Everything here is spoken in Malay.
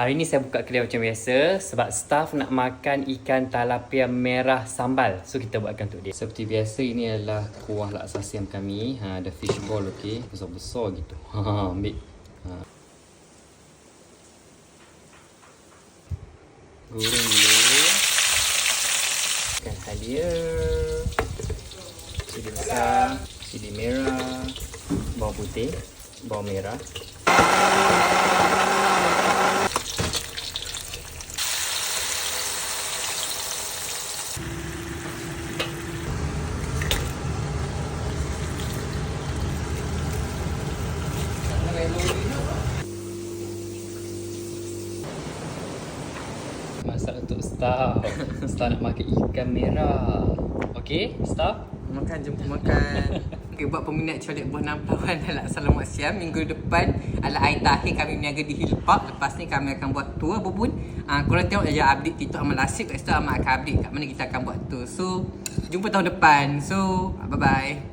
Hari ni saya buka kedai macam biasa sebab staff nak makan ikan talapia merah sambal. So kita buatkan untuk dia. Seperti biasa ini adalah kuah laksa siam kami. Ha, ada fish ball okey. Besar-besar gitu. Ha, ambil. Ha. Goreng dulu. Ikan halia. Cili besar. Cili merah. Bawang putih. Bawang merah. Masak untuk staff. staff nak makan ikan merah. Okey, staff? Makan jemput makan. Okay, buat peminat colet buah dan laksa lemak siam Minggu depan adalah air tahir kami berniaga di Hill Park Lepas ni kami akan buat tour berbun uh, Korang tengok saja update TikTok Amal Asif Kat situ Amal akan update kat mana kita akan buat tour So, jumpa tahun depan So, bye-bye